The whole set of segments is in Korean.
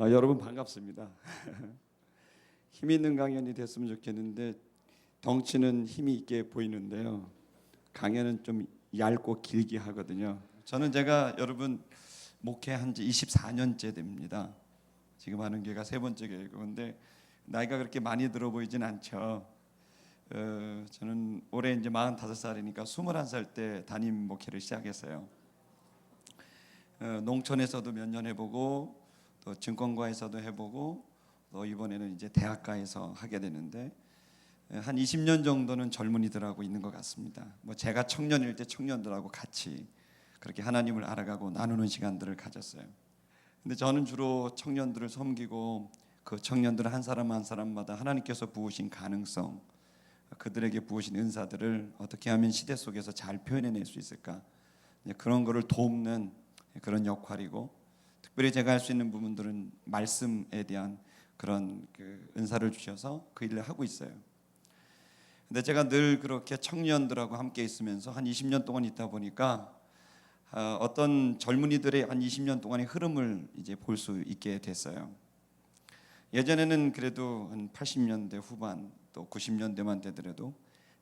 아, 여러분 반갑습니다. 힘 있는 강연이 됐으면 좋겠는데 덩치는 힘이 있게 보이는데요. 강연은 좀 얇고 길게 하거든요. 저는 제가 여러분 목회한 지 24년째 됩니다. 지금 하는 교회가 세 번째 근데 나이가 그렇게 많이 들어 보이진 않죠. 어, 저는 올해 이제 45살이니까 21살 때 담임 목회를 시작했어요. 어, 농촌에서도 몇 년 해보고 또 증권가에서도 해보고 또 이번에는 이제 대학가에서 하게 되는데 에, 한 20년 정도는 젊은이들하고 있는 것 같습니다. 뭐 제가 청년일 때 청년들하고 같이 그렇게 하나님을 알아가고 나누는 시간들을 가졌어요. 근데 저는 주로 청년들을 섬기고 그 청년들 한 사람 한 사람마다 하나님께서 부으신 가능성, 그들에게 부으신 은사들을 어떻게 하면 시대 속에서 잘 표현해낼 수 있을까 그런 거를 돕는 그런 역할이고 특별히 제가 할 수 있는 부분들은 말씀에 대한 그런 그 은사를 주셔서 그 일을 하고 있어요. 근데 제가 늘 그렇게 청년들하고 함께 있으면서 한 20년 동안 있다 보니까 어, 어떤 젊은이들의 한 20년 동안의 흐름을 이제 볼 수 있게 됐어요. 예전에는 그래도 한 80년대 후반 또 90년대만 되더라도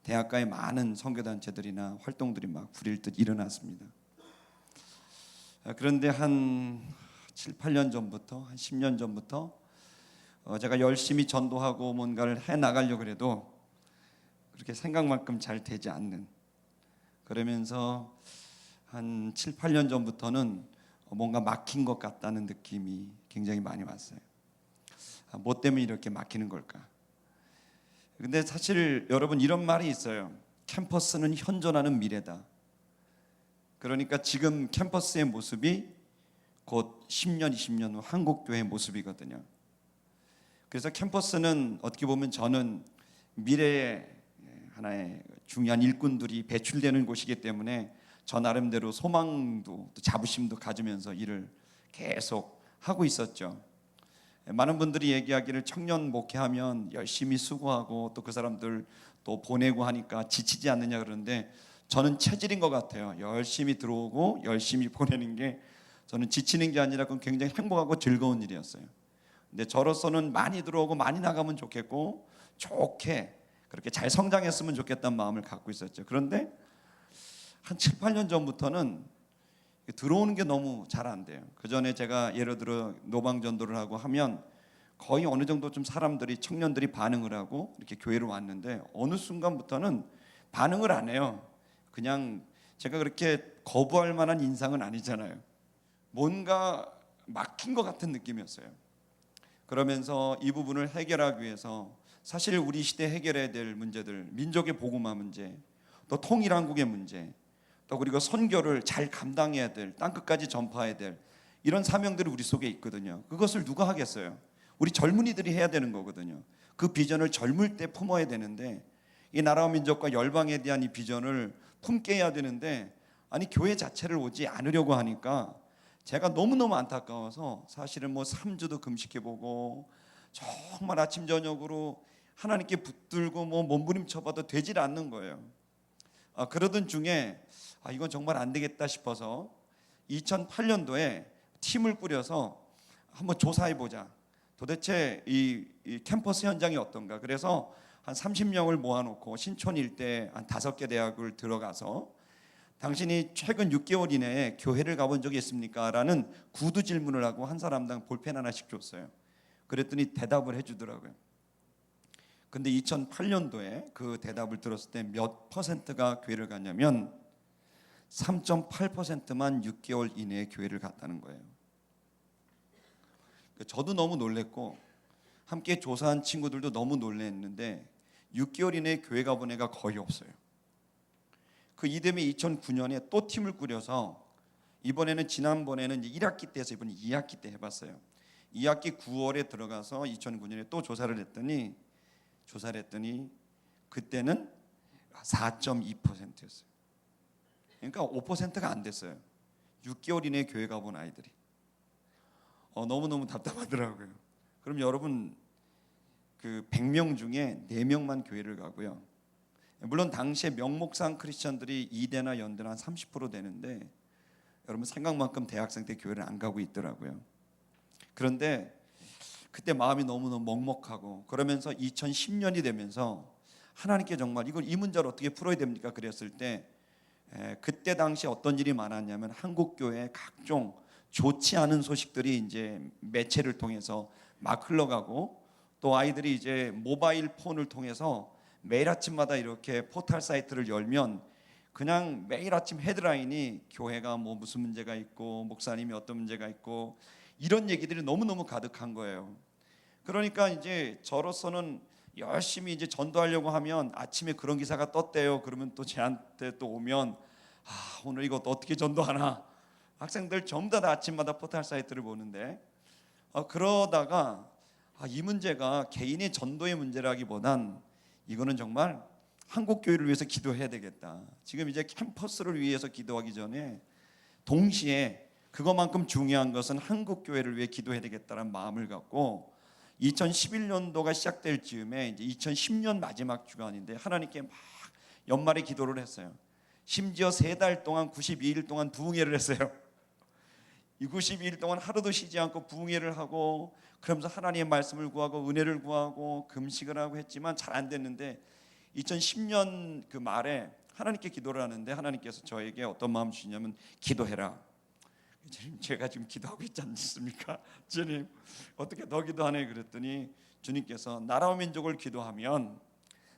대학가에 많은 선교단체들이나 활동들이 막 부릴 듯 일어났습니다. 아, 그런데 한 7, 8년 전부터 한 10년 전부터 어, 제가 열심히 전도하고 뭔가를 해 나가려고 해도 그렇게 생각만큼 잘 되지 않는 그러면서 한 7, 8년 전부터는 뭔가 막힌 것 같다는 느낌이 굉장히 많이 왔어요. 아, 뭐 때문에 이렇게 막히는 걸까? 근데 사실 여러분 이런 말이 있어요. 캠퍼스는 현존하는 미래다. 그러니까 지금 캠퍼스의 모습이 곧 10년, 20년 후 한국 교회의 모습이거든요. 그래서 캠퍼스는 어떻게 보면 저는 미래의 하나의 중요한 일꾼들이 배출되는 곳이기 때문에 저 나름대로 소망도 또 자부심도 가지면서 일을 계속 하고 있었죠. 많은 분들이 얘기하기를 청년 목회하면 열심히 수고하고 또 그 사람들 또 보내고 하니까 지치지 않느냐 그러는데 저는 체질인 것 같아요. 열심히 들어오고 열심히 보내는 게 저는 지치는 게 아니라 그건 굉장히 행복하고 즐거운 일이었어요. 근데 저로서는 많이 들어오고 많이 나가면 좋겠고 좋게 그렇게 잘 성장했으면 좋겠다는 마음을 갖고 있었죠. 그런데 한 7, 8년 전부터는 들어오는 게 너무 잘 안 돼요. 그 전에 제가 예를 들어 노방 전도를 하고 하면 거의 어느 정도 좀 사람들이 청년들이 반응을 하고 이렇게 교회로 왔는데 어느 순간부터는 반응을 안 해요. 그냥 제가 그렇게 거부할 만한 인상은 아니잖아요. 뭔가 막힌 것 같은 느낌이었어요. 그러면서 이 부분을 해결하기 위해서 사실 우리 시대 해결해야 될 문제들, 민족의 복음화 문제, 또 통일한국의 문제, 또 그리고 선교를 잘 감당해야 될, 땅 끝까지 전파해야 될 이런 사명들이 우리 속에 있거든요. 그것을 누가 하겠어요? 우리 젊은이들이 해야 되는 거거든요. 그 비전을 젊을 때 품어야 되는데 이 나라와 민족과 열방에 대한 이 비전을 품게 해야 되는데 아니 교회 자체를 오지 않으려고 하니까 제가 너무너무 안타까워서 사실은 뭐 3주도 금식해 보고 정말 아침 저녁으로 하나님께 붙들고 뭐 몸부림쳐 봐도 되질 않는 거예요. 아, 그러던 중에 아, 이건 정말 안 되겠다 싶어서 2008년도에 팀을 꾸려서 한번 조사해 보자. 도대체 이, 이 캠퍼스 현장이 어떤가? 그래서 한 30명을 모아놓고 신촌 일대 한 다섯 개 대학을 들어가서 당신이 최근 6개월 이내에 교회를 가본 적이 있습니까? 라는 구두 질문을 하고 한 사람당 볼펜 하나씩 줬어요. 그랬더니 대답을 해주더라고요. 근데 2008년도에 그 대답을 들었을 때 몇 퍼센트가 교회를 갔냐면 3.8%만 6개월 이내에 교회를 갔다는 거예요. 저도 너무 놀랬고 함께 조사한 친구들도 너무 놀랬는데 6개월 이내에 교회 가본 애가 거의 없어요. 그 이듬해 2009년에 또 팀을 꾸려서 이번에는 지난번에는 이제 1학기 때에서 이번 2학기 때 해봤어요. 2학기 9월에 들어가서 2009년에 또 조사를 했더니 조사를 했더니 그때는 4.2%였어요. 그러니까 5%가 안 됐어요. 6개월 이내에 교회 가본 아이들이. 어, 너무 너무 답답하더라고요. 그럼 여러분 그 100명 중에 4명만 교회를 가고요. 물론 당시에 명목상 크리스천들이 이대나 연대나 한 30% 되는데 여러분 생각만큼 대학생 때 교회를 안 가고 있더라고요. 그런데 그때 마음이 너무너무 먹먹하고 그러면서 2010년이 되면서 하나님께 정말 이걸 이 문제를 어떻게 풀어야 됩니까? 그랬을 때 에, 그때 당시 어떤 일이 많았냐면 한국 교회 각종 좋지 않은 소식들이 이제 매체를 통해서 막 흘러가고 또 아이들이 이제 모바일 폰을 통해서 매일 아침마다 이렇게 포털 사이트를 열면 그냥 매일 아침 헤드라인이 교회가 뭐 무슨 문제가 있고 목사님이 어떤 문제가 있고 이런 얘기들이 너무너무 가득한 거예요. 그러니까 이제 저로서는 열심히 이제 전도하려고 하면 아침에 그런 기사가 떴대요. 그러면 또 제한테 또 오면 아, 오늘 이거 또 어떻게 전도하나? 학생들 전부 다 아침마다 포털 사이트를 보는데 어, 그러다가 아, 이 문제가 개인의 전도의 문제라기보단 이거는 정말 한국 교회를 위해서 기도해야 되겠다. 지금 이제 캠퍼스를 위해서 기도하기 전에 동시에 그것만큼 중요한 것은 한국 교회를 위해 기도해야 되겠다는 마음을 갖고 2011년도가 시작될 즈음에 이제 2010년 마지막 주간인데 하나님께 막 연말에 기도를 했어요. 심지어 세 달 동안 92일 동안 부흥회를 했어요. 이 92일 동안 하루도 쉬지 않고 부흥회를 하고 그러면서 하나님의 말씀을 구하고 은혜를 구하고 금식을 하고 했지만 잘 안 됐는데 2010년 그 말에 하나님께 기도를 하는데 하나님께서 저에게 어떤 마음 주시냐면 기도해라. 주님 제가 지금 기도하고 있지 않습니까? 주님 어떻게 더 기도하네 그랬더니 주님께서 나라와 민족을 기도하면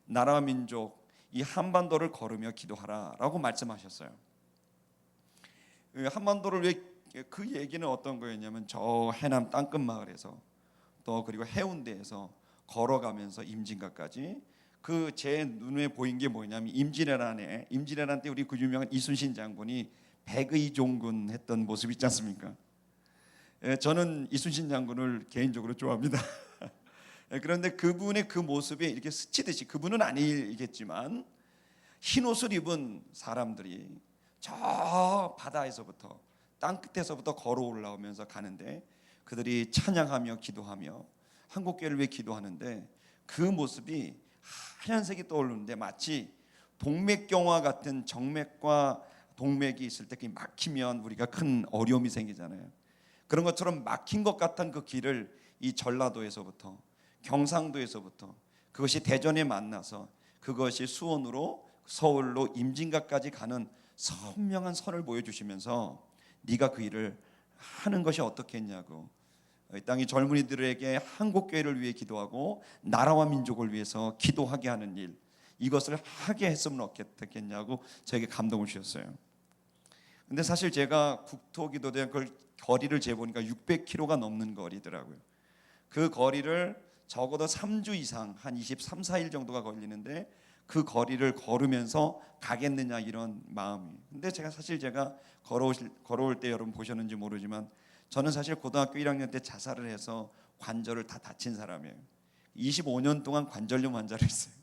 나라와 민족 이 한반도를 걸으며 기도하라라고 말씀하셨어요. 그 한반도를 왜 그 얘기는 어떤 거였냐면 저 해남 땅끝 마을에서 또 그리고 해운대에서 걸어가면서 임진각까지 그 제 눈에 보인 게 뭐냐면 임진왜란에 임진왜란 때 우리 그 유명한 이순신 장군이 백의종군 했던 모습 있지 않습니까? 예, 저는 이순신 장군을 개인적으로 좋아합니다. 예, 그런데 그분의 그 모습이 이렇게 스치듯이 그분은 아니겠지만 흰 옷을 입은 사람들이 저 바다에서부터 땅 끝에서부터 걸어 올라오면서 가는데 그들이 찬양하며 기도하며 한국 교회를 위해 기도하는데 그 모습이 하얀색이 떠오르는데 마치 동맥경화 같은 정맥과 동맥이 있을 때 막히면 우리가 큰 어려움이 생기잖아요. 그런 것처럼 막힌 것 같은 그 길을 이 전라도에서부터 경상도에서부터 그것이 대전에 만나서 그것이 수원으로 서울로 임진각까지 가는 선명한 선을 보여주시면서 네가 그 일을 하는 것이 어떻겠냐고 이 땅의 젊은이들에게 한국 교회를 위해 기도하고 나라와 민족을 위해서 기도하게 하는 일 이것을 하게 했으면 어떻겠냐고 저에게 감동을 주셨어요. 근데 사실 제가 국토기도대 그 거리를 재보니까 600km가 넘는 거리더라고요. 그 거리를 적어도 3주 이상 한 23, 4일 정도가 걸리는데 그 거리를 걸으면서 가겠느냐 이런 마음이. 근데 제가 사실 제가 걸어올 걸어올 때 여러분 보셨는지 모르지만 저는 사실 고등학교 1학년 때 자살을 해서 관절을 다 다친 사람이에요. 25년 동안 관절염 환자를 했어요.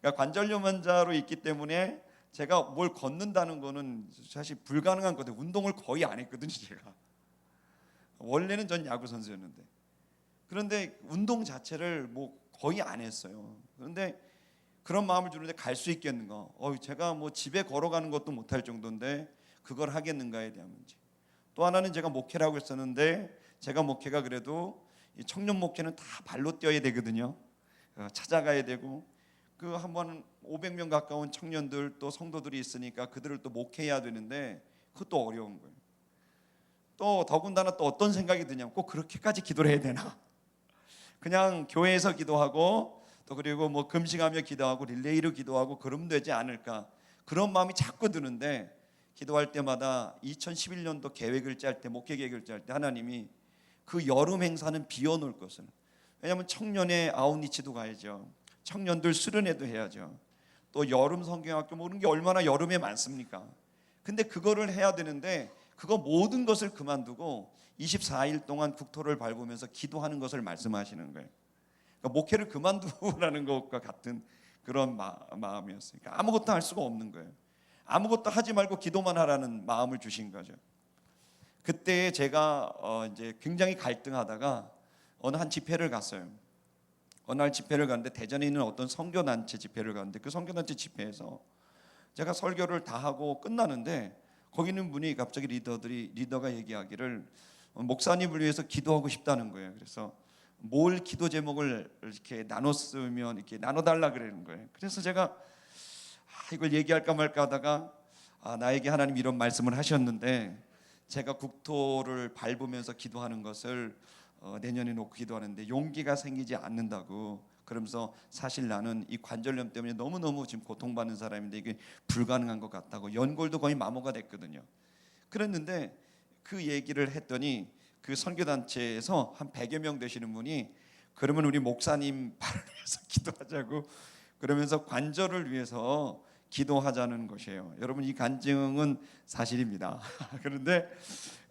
그러니까 관절염 환자로 있기 때문에 제가 뭘 걷는다는 거는 사실 불가능한 거든 운동을 거의 안 했거든요, 제가. 원래는 전 야구 선수였는데. 그런데 운동 자체를 뭐 거의 안 했어요. 그런데 그런 마음을 주는데 갈 수 있겠는가? 어, 제가 뭐 집에 걸어가는 것도 못할 정도인데 그걸 하겠는가에 대한 문제. 또 하나는 제가 목회를 하고 있었는데 제가 목회가 그래도 이 청년 목회는 다 발로 뛰어야 되거든요. 어, 찾아가야 되고 그 한번 500명 가까운 청년들 또 성도들이 있으니까 그들을 또 목회해야 되는데 그것도 어려운 거예요. 또 더군다나 또 어떤 생각이 드냐면 꼭 그렇게까지 기도를 해야 되나? 그냥 교회에서 기도하고 또 그리고 뭐 금식하며 기도하고 릴레이로 기도하고 그러면 되지 않을까? 그런 마음이 자꾸 드는데 기도할 때마다 2011년도 계획을 짤 때 목회 계획을 짤 때 하나님이 그 여름 행사는 비워놓을 것을 왜냐하면 청년의 아웃리치도 가야죠. 청년들 수련회도 해야죠. 또 여름 성경학교 모르는 게 얼마나 여름에 많습니까? 근데 그거를 해야 되는데 그거 모든 것을 그만두고 24일 동안 국토를 밟으면서 기도하는 것을 말씀하시는 거예요. 그러니까 목회를 그만두라는 것과 같은 그런 마, 마음이었으니까 아무것도 할 수가 없는 거예요. 아무것도 하지 말고 기도만 하라는 마음을 주신 거죠. 그때 제가 어 이제 굉장히 갈등하다가 어느 한 집회를 갔어요. 어느 날 집회를 갔는데 대전에 있는 어떤 선교단체 집회를 갔는데 그 선교단체 집회에서 제가 설교를 다 하고 끝나는데 거기 있는 분이 갑자기 리더들이 리더가 얘기하기를 목사님을 위해서 기도하고 싶다는 거예요. 그래서 뭘 기도 제목을 이렇게 나눴으면 이렇게 나눠달라 그러는 거예요. 그래서 제가 아, 이걸 얘기할까 말까 하다가 아, 나에게 하나님 이런 말씀을 하셨는데 제가 국토를 밟으면서 기도하는 것을 어, 내년에 놓고 기도하는데 용기가 생기지 않는다고 그러면서 사실 나는 이 관절염 때문에 너무 너무 지금 고통받는 사람인데 이게 불가능한 것 같다고 연골도 거의 마모가 됐거든요. 그랬는데 그 얘기를 했더니 그 선교 단체에서 한 100여 명 되시는 분이 그러면 우리 목사님 발을 위해서 기도하자고 그러면서 관절을 위해서 기도하자는 것이에요. 여러분 이 간증은 사실입니다. 그런데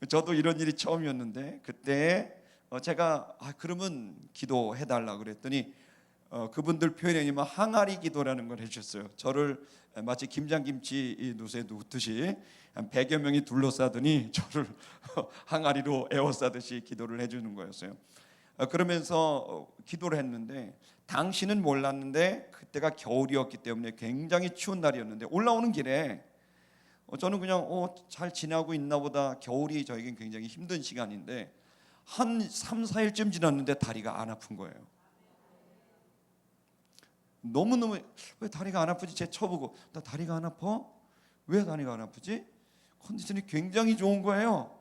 저도 이런 일이 처음이었는데 그때 어, 제가 아 그러면 기도해 달라 그랬더니 어, 그분들 표현이면 항아리 기도라는 걸 해주셨어요. 저를 마치 김장김치 누수에 눕듯이 한 100여 명이 둘러싸더니 저를 항아리로 에워싸듯이 기도를 해주는 거였어요. 어, 그러면서 어, 기도를 했는데 당신은 몰랐는데 그때가 겨울이었기 때문에 굉장히 추운 날이었는데 올라오는 길에 어, 저는 그냥 어, 잘 지나고 있나 보다 겨울이 저에겐 굉장히 힘든 시간인데 한 3, 4일쯤 지났는데 다리가 안 아픈 거예요. 너무너무 왜 다리가 안 아프지? 제 쳐보고 나 다리가 안 아파? 왜 다리가 안 아프지? 컨디션이 굉장히 좋은 거예요.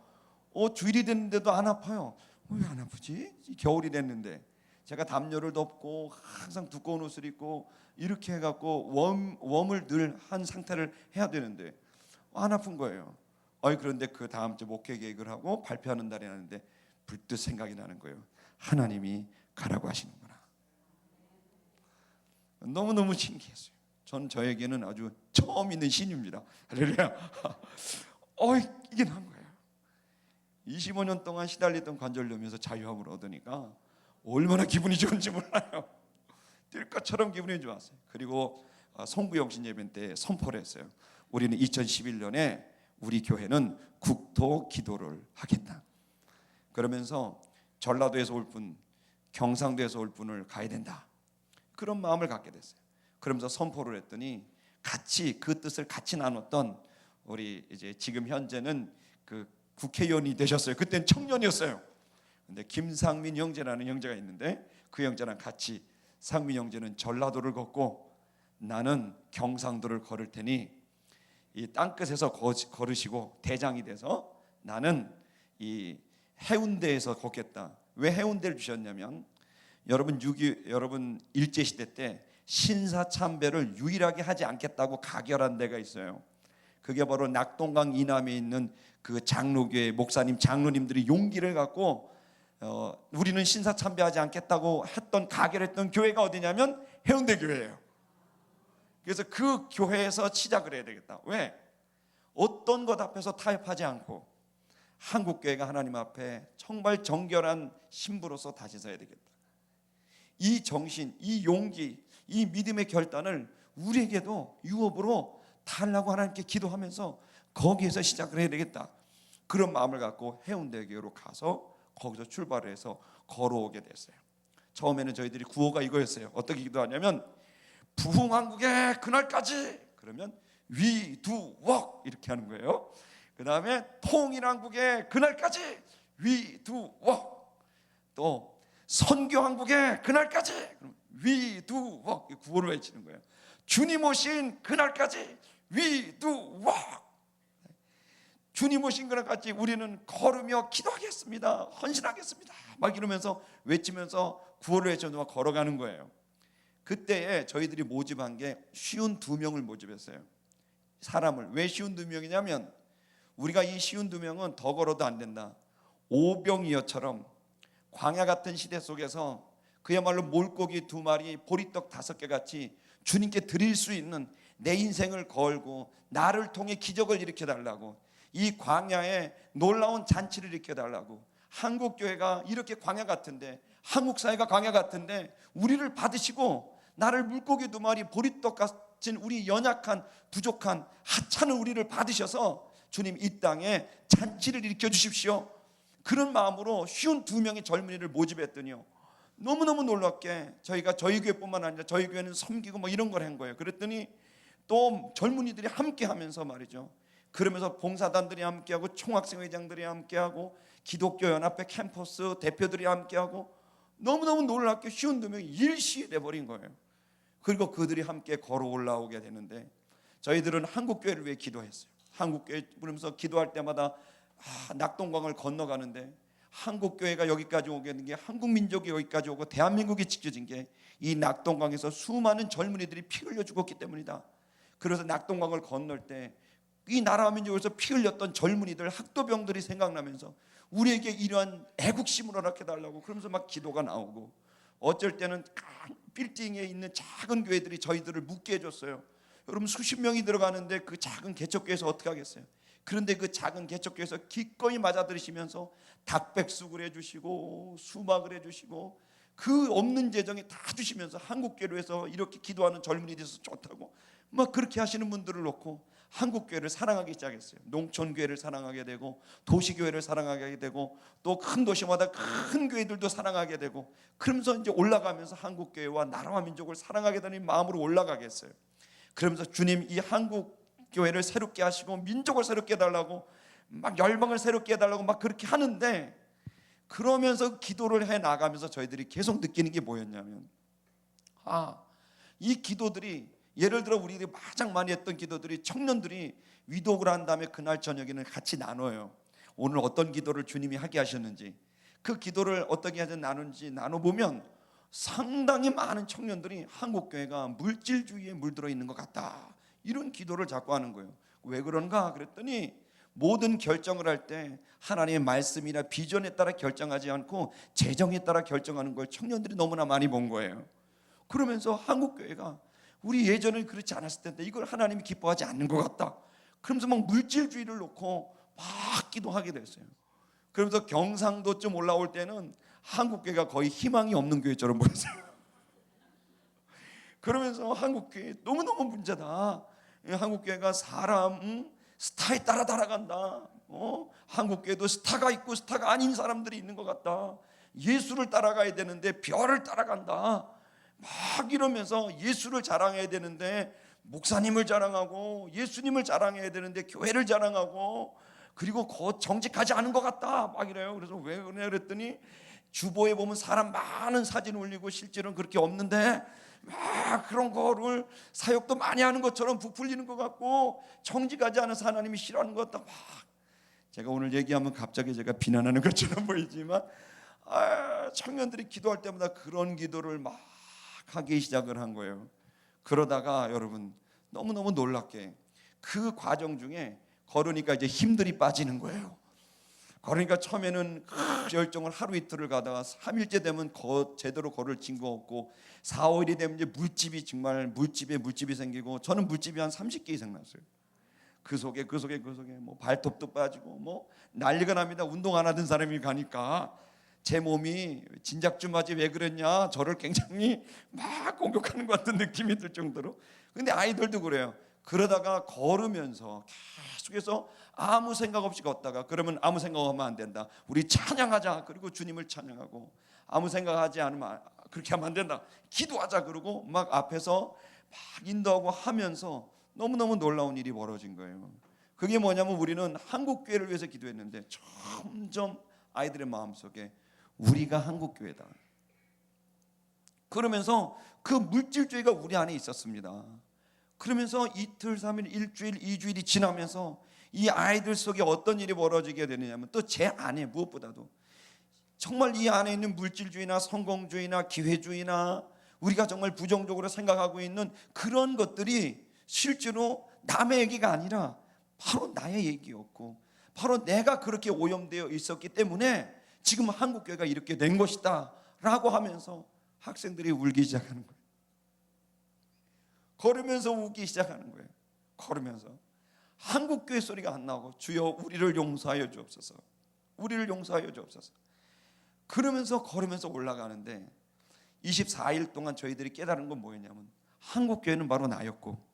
어 주일이 됐는데도 안 아파요. 왜 안 아프지? 겨울이 됐는데 제가 담요를 덮고 항상 두꺼운 옷을 입고 이렇게 해갖고 웜 웜을 늘 한 상태를 해야 되는데 안 아픈 거예요. 어이 그런데 그 다음 주 목회 계획을 하고 발표하는 날이 나는데 불뜻 생각이 나는 거예요. 하나님이 가라고 하시는구나. 너무 너무 신기했어요. 전 저에게는 아주 처음 있는 신입니다. 할렐루야. 어 이게 난 거예요. 25년 동안 시달리던 관절염에서 자유함을 얻으니까 얼마나 기분이 좋은지 몰라요. 뛸 것처럼 기분이 좋았어요. 그리고 아, 송구영신 예배 때 선포를 했어요. 우리는 2011년에 우리 교회는 국토 기도를 하겠다. 그러면서 전라도에서 올 분, 경상도에서 올 분을 가야 된다. 그런 마음을 갖게 됐어요. 그러면서 선포를 했더니 같이 그 뜻을 같이 나눴던 우리 이제 지금 현재는 그 국회의원이 되셨어요. 그때는 청년이었어요. 근데 김상민 형제라는 형제가 있는데 그 형제랑 같이 상민 형제는 전라도를 걷고 나는 경상도를 걸을 테니 이 땅끝에서 거- 걸으시고 대장이 돼서 나는 이 해운대에서 걷겠다. 왜 해운대를 주셨냐면 여러분 6.2 여러분 일제 시대 때 신사 참배를 유일하게 하지 않겠다고 가결한 데가 있어요. 그게 바로 낙동강 이남에 있는 그 장로교회 목사님 장로님들이 용기를 갖고 어, 우리는 신사 참배하지 않겠다고 했던 가결했던 교회가 어디냐면 해운대 교회예요. 그래서 그 교회에서 시작을 해야 되겠다. 왜? 어떤 것 앞에서 타협하지 않고 한국 교회가 하나님 앞에 정말 정결한 신부로서 다시 서야 되겠다. 이 정신, 이 용기, 이 믿음의 결단을 우리에게도 유업으로 달라고 하나님께 기도하면서 거기에서 시작을 해야 되겠다. 그런 마음을 갖고 해운대 교회로 가서 거기서 출발을 해서 걸어오게 됐어요. 처음에는 저희들이 구호가 이거였어요. 어떻게 기도하냐면 부흥왕국의 그날까지 그러면 위두웍 이렇게 하는 거예요. 그 다음에 통일왕국의 그날까지 위두웍 또 선교왕국의 그날까지 그럼 위두웍 이 구호를 외치는 거예요. 주님 오신 그날까지 위두웍 주님 오신 그날까지 우리는 걸으며 기도하겠습니다. 헌신하겠습니다. 막 이러면서 외치면서 구호를 외쳐서 걸어가는 거예요. 그때에 저희들이 모집한 게 쉬운 두 명을 모집했어요. 사람을 왜 쉬운 두 명이냐면 우리가 이 쉬운 두 명은 더 걸어도 안 된다. 오병이어처럼 광야 같은 시대 속에서 그야말로 물고기 두 마리, 보리떡 다섯 개 같이 주님께 드릴 수 있는 내 인생을 걸고 나를 통해 기적을 일으켜 달라고 이 광야에 놀라운 잔치를 일으켜 달라고 한국 교회가 이렇게 광야 같은데 한국 사회가 광야 같은데 우리를 받으시고 나를 물고기 두 마리 보리떡 같은 우리 연약한 부족한 하찮은 우리를 받으셔서 주님 이 땅에 잔치를 일으켜 주십시오. 그런 마음으로 쉬운 두 명의 젊은이를 모집했더니요. 너무너무 놀랍게 저희가 저희 교회뿐만 아니라 저희 교회는 섬기고 뭐 이런 걸 한 거예요. 그랬더니 또 젊은이들이 함께 하면서 말이죠. 그러면서 봉사단들이 함께하고 총학생회장들이 함께하고 기독교 연합회 캠퍼스 대표들이 함께하고 너무너무 놀랍게 쉬운 두 명이 일시에 돼버린 거예요. 그리고 그들이 함께 걸어 올라오게 되는데 저희들은 한국 교회를 위해 기도했어요. 한국 교회 부르면서 기도할 때마다 아, 낙동강을 건너가는데 한국 교회가 여기까지 오게 된 게 한국 민족이 여기까지 오고 대한민국이 지켜진 게 이 낙동강에서 수많은 젊은이들이 피 흘려 죽었기 때문이다. 그래서 낙동강을 건널 때 이 나라 민족에서 피 흘렸던 젊은이들 학도병들이 생각나면서 우리에게 이러한 애국심을 허락해 달라고 그러면서 막 기도가 나오고 어쩔 때는 큰 빌딩에 있는 작은 교회들이 저희들을 묵게 해줬어요. 여러분 수십 명이 들어가는데 그 작은 개척교회에서 어떻게 하겠어요? 그런데 그 작은 개척교회에서 기꺼이 맞아들이시면서 닭백숙을 해주시고 수박을 해주시고 그 없는 재정에 다 주시면서 한국교회에서 이렇게 기도하는 젊은이 돼서 좋다고 막 그렇게 하시는 분들을 놓고 한국교회를 사랑하기 시작했어요. 농촌교회를 사랑하게 되고 도시교회를 사랑하게 되고 또 큰 도시마다 큰 교회들도 사랑하게 되고 그러면서 이제 올라가면서 한국교회와 나라와 민족을 사랑하게 되는 마음으로 올라가겠어요. 그러면서 주님 이 한국 교회를 새롭게 하시고 민족을 새롭게 해달라고 막 열방을 새롭게 해달라고 막 그렇게 하는데 그러면서 기도를 해 나가면서 저희들이 계속 느끼는 게 뭐였냐면 아 이 기도들이 예를 들어 우리들이 가장 많이 했던 기도들이 청년들이 위독을 한 다음에 그날 저녁에는 같이 나눠요. 오늘 어떤 기도를 주님이 하게 하셨는지 그 기도를 어떻게 하든 나누는지 나눠 보면 상당히 많은 청년들이 한국 교회가 물질주의에 물들어 있는 것 같다. 이런 기도를 자꾸 하는 거예요. 왜 그런가 그랬더니 모든 결정을 할 때 하나님의 말씀이나 비전에 따라 결정하지 않고 재정에 따라 결정하는 걸 청년들이 너무나 많이 본 거예요. 그러면서 한국 교회가 우리 예전엔 그렇지 않았을 텐데 이걸 하나님이 기뻐하지 않는 것 같다. 그러면서 막 물질주의를 놓고 막 기도하게 됐어요. 그러면서 경상도 쯤 올라올 때는 한국 교회가 거의 희망이 없는 교회처럼 보였어요. 그러면서 한국 교회 너무 너무 문제다. 한국 교회가 사람 음, 스타에 따라 따라간다. 어? 한국 교회도 스타가 있고 스타가 아닌 사람들이 있는 것 같다. 예수를 따라가야 되는데 별을 따라간다. 막 이러면서 예수를 자랑해야 되는데 목사님을 자랑하고 예수님을 자랑해야 되는데 교회를 자랑하고 그리고 곧 정직하지 않은 것 같다 막 이래요. 그래서 왜 그래 그랬더니 주보에 보면 사람 많은 사진 올리고 실제로는 그렇게 없는데 막 그런 거를 사역도 많이 하는 것처럼 부풀리는 것 같고 정직하지 않은 하나님이 싫어하는 것 같다 막 제가 오늘 얘기하면 갑자기 제가 비난하는 것처럼 보이지만 아, 청년들이 기도할 때마다 그런 기도를 막 하기 시작을 한 거예요. 그러다가 여러분 너무너무 놀랍게 그 과정 중에 걸으니까 이제 힘들이 빠지는 거예요. 걸으니까 처음에는 그 열정을 하루 이틀을 가다가 3일째 되면 거, 제대로 걸을 친구 없고 4, 5일이 되면 이제 물집이 정말 물집에 물집이 생기고 저는 물집이 한 30개 이상 났어요. 그 속에 그 속에 그 속에 뭐 발톱도 빠지고 뭐 난리가 납니다. 운동 안 하던 사람이 가니까 제 몸이 진작 좀 하지 왜 그랬냐 저를 굉장히 막 공격하는 것 같은 느낌이 들 정도로 근데 아이들도 그래요 그러다가 걸으면서 계속해서 아무 생각 없이 걷다가 그러면 아무 생각하면 안 된다. 우리 찬양하자. 그리고 주님을 찬양하고 아무 생각하지 않으면 그렇게 하면 안 된다. 기도하자. 그러고 막 앞에서 막 인도하고 하면서 너무너무 놀라운 일이 벌어진 거예요. 그게 뭐냐면 우리는 한국 교회를 위해서 기도했는데 점점 아이들의 마음속에 우리가 한국 교회다. 그러면서 그 물질주의가 우리 안에 있었습니다. 그러면서 이틀, 삼일, 일주일, 이주일이 지나면서 이 아이들 속에 어떤 일이 벌어지게 되느냐면 또 제 안에 무엇보다도 정말 이 안에 있는 물질주의나 성공주의나 기회주의나 우리가 정말 부정적으로 생각하고 있는 그런 것들이 실제로 남의 얘기가 아니라 바로 나의 얘기였고 바로 내가 그렇게 오염되어 있었기 때문에 지금 한국 교회가 이렇게 된 것이다 라고 하면서 학생들이 울기 시작하는 거예요. 걸으면서 울기 시작하는 거예요. 걸으면서 한국 교회 소리가 안 나오고 주여 우리를 용서하여 주옵소서. 우리를 용서하여 주옵소서. 그러면서 걸으면서 올라가는데 24일 동안 저희들이 깨달은 건 뭐였냐면 한국 교회는 바로 나였고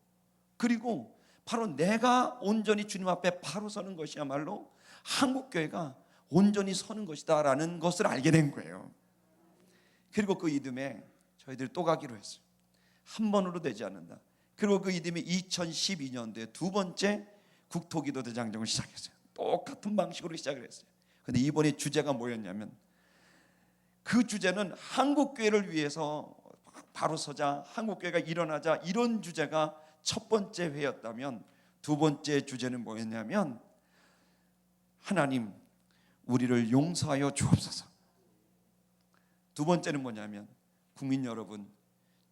그리고 바로 내가 온전히 주님 앞에 바로 서는 것이야말로 한국 교회가 온전히 서는 것이다라는 것을 알게 된 거예요. 그리고 그 이듬해 저희들이 또 가기로 했어요. 한 번으로 되지 않는다. 그리고 그 이듬해 2012년도에 두 번째 국토기도 대장정을 시작했어요. 똑같은 방식으로 시작을 했어요. 근데 이번에 주제가 뭐였냐면 그 주제는 한국 교회를 위해서 바로 서자 한국 교회가 일어나자 이런 주제가 첫 번째 회였다면 두 번째 주제는 뭐였냐면 하나님 우리를 용서하여 주옵소서. 두 번째는 뭐냐면 국민 여러분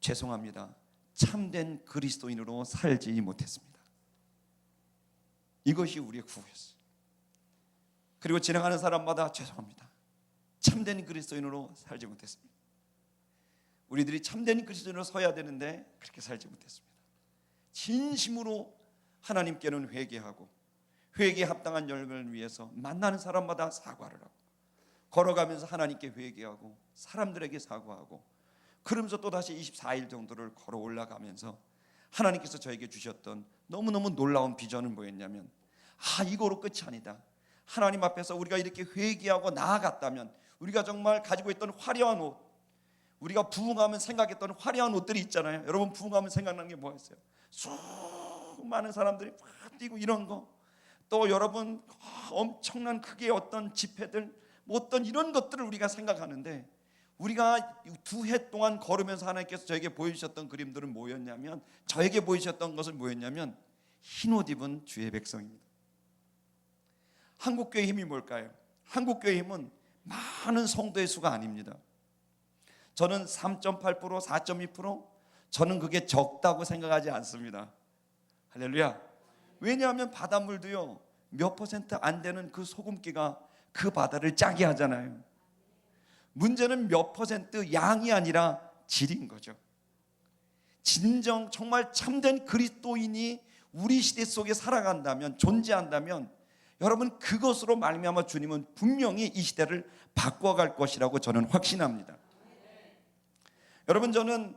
죄송합니다. 참된 그리스도인으로 살지 못했습니다. 이것이 우리의 구호였어요. 그리고 지나가는 사람마다 죄송합니다. 참된 그리스도인으로 살지 못했습니다. 우리들이 참된 그리스도인으로 서야 되는데 그렇게 살지 못했습니다. 진심으로 하나님께는 회개하고 회개에 합당한 열매를 위해서 만나는 사람마다 사과를 하고 걸어가면서 하나님께 회개하고 사람들에게 사과하고 그러면서 또 다시 24일 정도를 걸어 올라가면서 하나님께서 저에게 주셨던 너무너무 놀라운 비전은 뭐였냐면 아 이거로 끝이 아니다. 하나님 앞에서 우리가 이렇게 회개하고 나아갔다면 우리가 정말 가지고 있던 화려한 옷 우리가 부흥하면 생각했던 화려한 옷들이 있잖아요. 여러분 부흥하면 생각나는 게 뭐였어요? 수많은 사람들이 막 뛰고 이런 거. 또 여러분 엄청난 크게 어떤 집회들, 뭐 어떤 이런 것들을 우리가 생각하는데 우리가 두 해 동안 걸으면서 하나님께서 저에게 보여주셨던 그림들은 뭐였냐면 저에게 보여주셨던 것은 뭐였냐면 흰 옷 입은 주의 백성입니다. 한국 교회 힘이 뭘까요? 한국 교회 힘은 많은 성도의 수가 아닙니다. 저는 3.8% 4.2% 저는 그게 적다고 생각하지 않습니다. 할렐루야. 왜냐하면 바닷물도요 몇 퍼센트 안 되는 그 소금기가 그 바다를 짜게 하잖아요. 문제는 몇 퍼센트 양이 아니라 질인 거죠. 진정 정말 참된 그리스도인이 우리 시대 속에 살아간다면 존재한다면 여러분 그것으로 말미암아 주님은 분명히 이 시대를 바꿔갈 것이라고 저는 확신합니다. 여러분 저는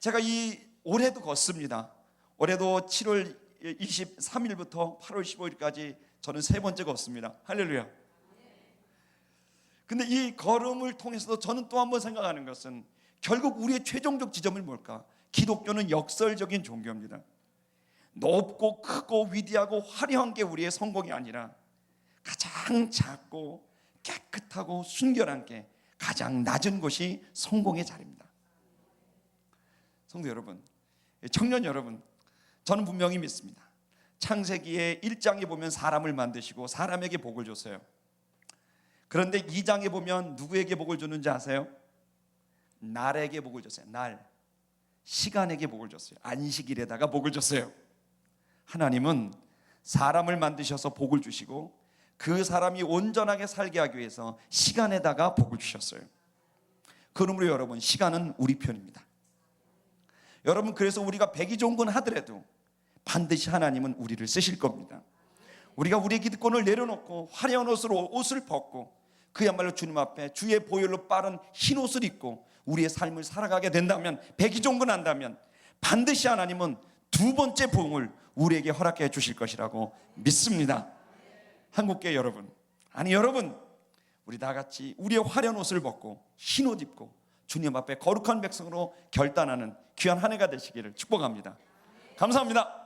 제가 이 올해도 걷습니다. 올해도 7월 23일부터 8월 15일까지 저는 세 번째 걷습니다. 할렐루야. 근데 이 걸음을 통해서도 저는 또 한 번 생각하는 것은 결국 우리의 최종적 지점은 뭘까? 기독교는 역설적인 종교입니다. 높고 크고 위대하고 화려한 게 우리의 성공이 아니라 가장 작고 깨끗하고 순결한 게 가장 낮은 곳이 성공의 자리입니다. 성도 여러분, 청년 여러분, 저는 분명히 믿습니다. 창세기의 1장에 보면 사람을 만드시고 사람에게 복을 줬어요. 그런데 2장에 보면 누구에게 복을 줬는지 아세요? 날에게 복을 줬어요. 날. 시간에게 복을 줬어요. 안식일에다가 복을 줬어요. 하나님은 사람을 만드셔서 복을 주시고 그 사람이 온전하게 살게 하기 위해서 시간에다가 복을 주셨어요. 그러므로 여러분, 시간은 우리 편입니다. 여러분, 그래서 우리가 백이종군 하더라도 반드시 하나님은 우리를 쓰실 겁니다. 우리가 우리의 기득권을 내려놓고 화려한 옷으로 옷을 벗고 그야말로 주님 앞에 주의 보혈로 빠른 흰 옷을 입고 우리의 삶을 살아가게 된다면 백이종군 한다면 반드시 하나님은 두 번째 부흥을 우리에게 허락해 주실 것이라고 믿습니다. 한국계 여러분, 아니 여러분, 우리 다 같이 우리의 화려한 옷을 벗고 흰 옷 입고 주님 앞에 거룩한 백성으로 결단하는 귀한 한 해가 되시기를 축복합니다. 감사합니다.